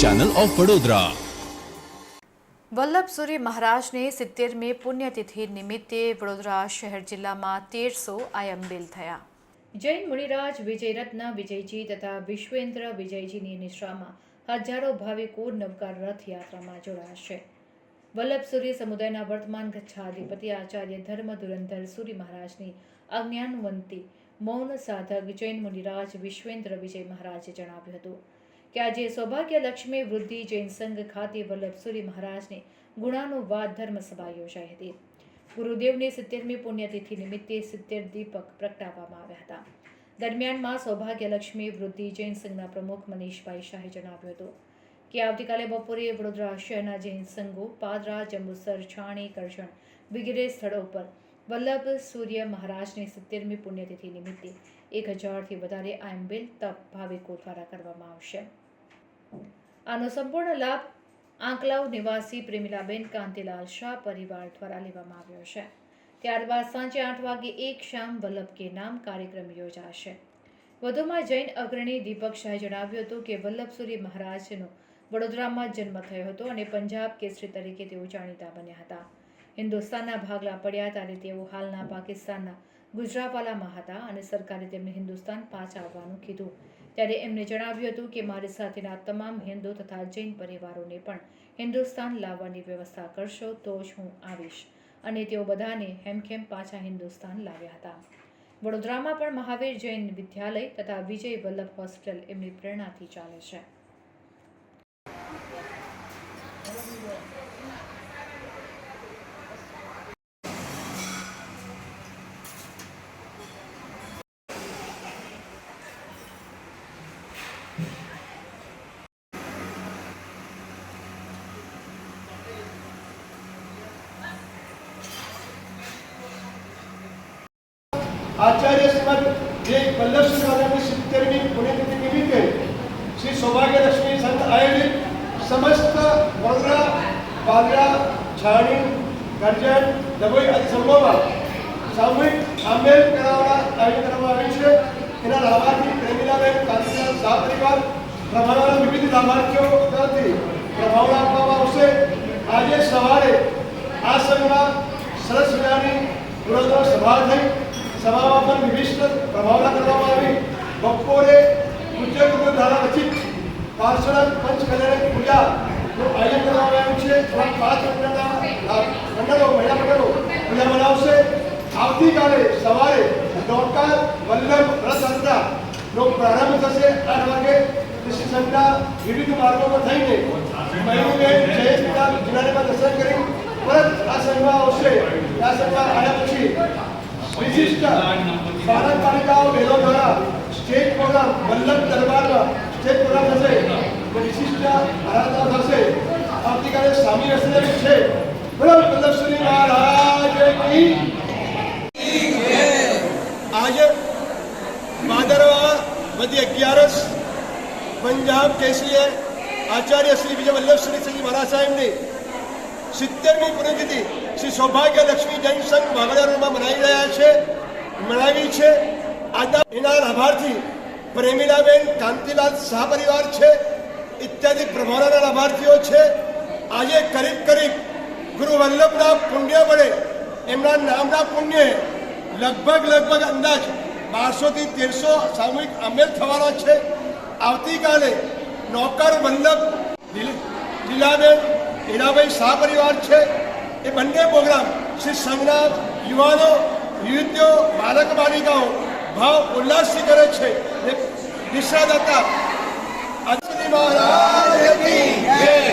Channel of Vadodara Vallabh Suri મહારાજની સિત્તેરમી પુણ્યતિથિ નિમિત્તે વડોદરા શહેર જિલ્લામાં તેરસો આયંબિલ થયા. જૈન મુનિરાજ વિજયરત્ન વિજયજી તથા વિશ્વેન્દ્ર વિજયજીની નિશ્રામાં હજારો ભાવિકો નવકાર રથયાત્રામાં જોડાશે વલ્લભ સૂર્ય સમુદાયના વર્તમાન ગચ્છાધિપતિ આચાર્ય ધર્મ ધુરંધર સૂર્ય મહારાજની અજ્ઞાનવંતી મૌન સાધક જૈન મુનિરાજ વિશ્વેન્દ્ર વિજય મહારાજે જણાવ્યું હતું કે આજે સૌભાગ્ય લક્ષ્મી વૃદ્ધિ જૈન સંઘ ખાતે વલ્લભ સૂર્ય મહારાજની ગુણાનુવાદ ધર્મ સભા યોજાઈ હતી. ગુરુદેવની સિત્તેરમી પુણ્યતિથિ નિમિત્તે સિત્તેર દીપક પ્રગટાવવામાં આવ્યા હતા. દરમિયાનમાં સૌભાગ્ય લક્ષ્મી વૃદ્ધિ જૈન સંઘના પ્રમુખ મનીષભાઈ શાહે જણાવ્યું હતું કે આવતીકાલે બપોરે વડોદરા શહેરના જૈન સંઘો, પાદરા, જંબુસર, છાણી કરજણ વગેરે સ્થળો પર વલ્લભ સૂર્ય મહારાજની સિત્તેરમી પુણ્યતિથિ નિમિત્તે એક હજારથી વધારે આયંબેલ તપ ભાવિકો દ્વારા કરવામાં આવશે. આનો સંપૂર્ણ લાભ આંકલાવ નિવાસી પ્રેમિલાબેન કાંતિલાલ શાહ પરિવાર દ્વારા લેવામાં આવ્યો છે. ત્યારબાદ સાંજે આઠ વાગે એક શામ વલ્લભ કે નામ કાર્યક્રમ યોજાશે. વધુમાં જૈન અગ્રણી દીપક શાહે જણાવ્યું હતું કે વલ્લભસુરી મહારાજનો વડોદરામાં જન્મ થયો હતો અને પંજાબ કેસરી તરીકે તેઓ જાણીતા બન્યા હતા. હિન્દુસ્તાનના ભાગલા પડ્યા ત્યારે તેઓ હાલના પાકિસ્તાનના ગુજરાપાલામાં હતા અને સરકારે તેમને હિન્દુસ્તાન પાછા આવવાનું કીધું. ત્યારે એમને જણાવ્યું હતું કે, મારી સાથેના તમામ હિન્દુ તથા જૈન પરિવારોને પણ હિન્દુસ્તાન લાવવાની વ્યવસ્થા કરશો તો જ હું આવીશ. અને તેઓ બધાને હેમખેમ પાછા હિન્દુસ્તાન લાવ્યા હતા. વડોદરામાં પણ મહાવીર જૈન વિદ્યાલય તથા વિજય વલ્લભ હોસ્પિટલ એમની પ્રેરણાથી ચાલે છે. આચાર્ય શ્રીમદ જે વલ્લભ મહારાજની સિત્તેરમી પુણ્યતિથિ નિમિત્તે શ્રી સૌભાગ્યલક્ષ્મી સંત આયોજિત સમસ્ત વડોદરા પાદરા, છાણી ગરજણ ડભોઈ આદિ સંઘોમાં સામૂહિક આંબેલ કરાવવાના આયોજન કરવામાં આવ્યું છે. એના લાભાર્થી પ્રેમીલાબેન કાંતિલાલ શાહ પરિવાર પ્રભાવના વિવિધ લાભાર્થીઓ તરફથી પ્રભાવ આપવામાં આવશે. આજે સવારે આ સંઘમાં સરસ મજાની વડોદરા સભા થઈ. સભામાં પણ વિવિધ પ્રભાવના કરવામાં આવી બપોરે પૂજ્ય ગુરુ દ્વારા રચિત પાર્ષદ પંચ કલ્યાણ પૂજાનું આયોજન કરવામાં આવ્યું છે થોડા પાંચ મંડળના અ, મંડળો મહિલા મંડળો પૂજા મનાવશે આવતીકાલે સવારે નૌકાર વલ્લભ રથયાત્રાનો પ્રારંભ થશે આઠ વાગે કૃષિ સંઘના વિવિધ માર્ગો પર થઈને મયુરબેન જયેશના જિલ્લામાં દર્શન કરી પરત આ સંઘમાં આવશે આ સંઘમાં આવ્યા પછી વિશિષ્ટ બાલિકાઓ બહેનો દ્વારા સ્ટેજ પ્રોગ્રામ વલ્લભ દરબારમાં સ્ટેટ પ્રોગ્રામ થશે વિશિષ્ટ આરાધના થશે. આવતીકાલે સ્વામી હસ્તે છે. બોલો વલ્લભશ્રી મહારાજ આજે ભાદરવા બધી અગિયારસ પંજાબ કેસરીએ આચાર્ય શ્રી વિજય વલ્લભશ્રી શ્રી મહારાજ સાહેબની સિત્તેરમી પુણ્યતિથિ શ્રી સૌભાગ્ય લક્ષ્મી જૈન સંઘ ભાવનગરમાં મનાવી રહ્યા છે મનાવી છે આજના એના લાભાર્થી પ્રેમીલાબેન, કાંતિલાલ શાહ પરિવાર છે, ઇત્યાદિ પ્રભાવના લાભાર્થીઓ છે. આજે કરીબ કરીબ ગુરુ વલ્લભના પુણ્ય વડે એમના નામના પુણ્ય લગભગ લગભગ અંદાજ બારસોથી તેરસો સામૂહિક આમેલ થવાના છે. આવતીકાલે નોકર વલ્લભ લીલ- લીલાબેન હીરાભાઈ શાહ પરિવાર છે. એ બંને પ્રોગ્રામ શ્રી સંઘના યુવાનો, યુવતીઓ બાલક બાલિકાઓ ભાવ ઉલ્લાસથી કરે છે હતા અશ્વિની મહારાજ.